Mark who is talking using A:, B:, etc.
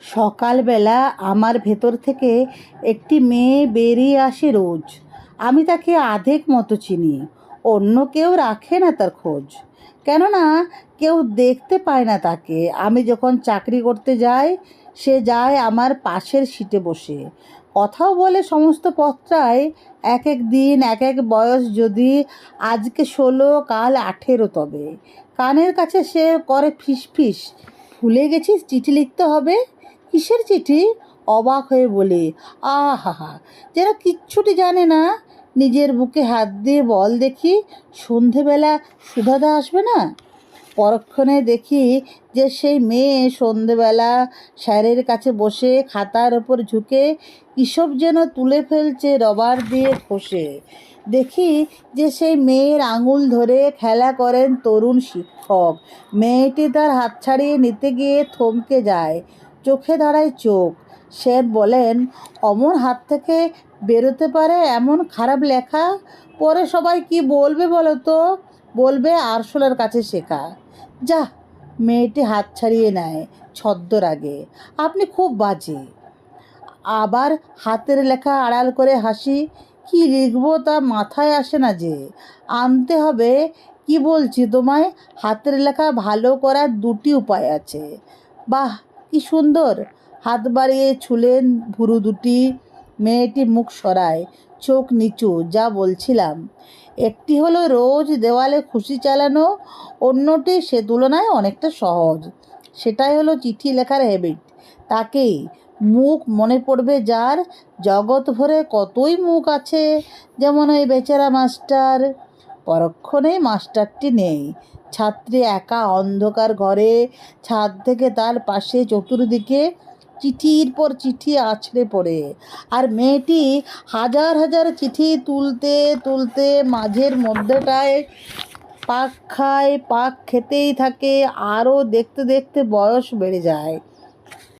A: সকালবেলা আমার ভেতর থেকে একটি মেয়ে বেরিয়ে আসে রোজ। আমি তাকে আধেক মতো চিনি, অন্য কেউ রাখে না তার খোঁজ। কেননা কেউ দেখতে পায় না তাকে। আমি যখন চাকরি করতে যাই, সে যায় আমার পাশের সিটে বসে। কথাও বলে সমস্ত পথটায় এক এক দিন এক এক বয়স যদি আজকে ষোলো, কাল আঠেরো তবে। কানের কাছে সে করে ফিস ফিস ভুলে গেছিস? চিঠি লিখতে হবে? কিসের চিঠি? অবাক হয়ে বলে আহা যেন কিচ্ছুটি জানে না, নিজের বুকে হাত দিয়ে বল দেখি, সন্ধেবেলা সুধাদা আসবে না? পরক্ষণে দেখি যে সেই মেয়ে সন্ধেবেলা স্যারের কাছে বসে খাতার ওপর ঝুঁকে কিসব যেন তুলে ফেলছে, রবার দিয়ে ঘষে। দেখি যে সেই মেয়ের আঙুল ধরে খেলা করেন তরুণ শিক্ষক। মেয়েটি তার হাত ছাড়িয়ে নিতে গিয়ে থমকে যায়। চোখে দাঁড়ায় চোখ। স্যার বলেন, অমর হাত থেকে বেরোতে পারে এমন খারাপ লেখা? পরে সবাই কি বলবে বলো তো? বলবে আরশোলার কাছে শেখা। যা মেয়েটি হাত ছাড়িয়ে নেয় ছদ্মরাগে আপনি খুব বাজে। আবার হাতের লেখা আড়াল করে হাসি। কি লিখব তা মাথায় আসে না যে। আনতে হবে কি বলছি তোমায়? হাতের লেখা ভালো করার দুটি উপায় আছে। বাহ কি সুন্দর। হাত বাড়িয়ে ছুলেন ভুরু দুটি, মেয়েটি মুখ সরায়, চোখ নিচু, যা বলছিলাম। একটি হলো রোজ দেওয়ালে খুশি চালানো, অন্যটি সে তুলনায় অনেকটা সহজ। সেটাই হলো চিঠি লেখার হ্যাবিট তাকেই মুখ মনে পড়বে যার, জগৎ ভরে কতই মুখ আছে, যেমন ওই বেচারা মাস্টার। পরক্ষণেই মাস্টারটি নেই। ছাত্রী একা অন্ধকার ঘরে, ছাদ থেকে তার পাশে চতুর্দিকে চিঠির পর চিঠি আছড়ে পড়ে। আর মেয়েটি হাজার হাজার চিঠি তুলতে তুলতে মাঝের মধ্যেটায় পাক খায়, পাক খেতেই থাকে, আরও দেখতে দেখতে বয়স বেড়ে যায়।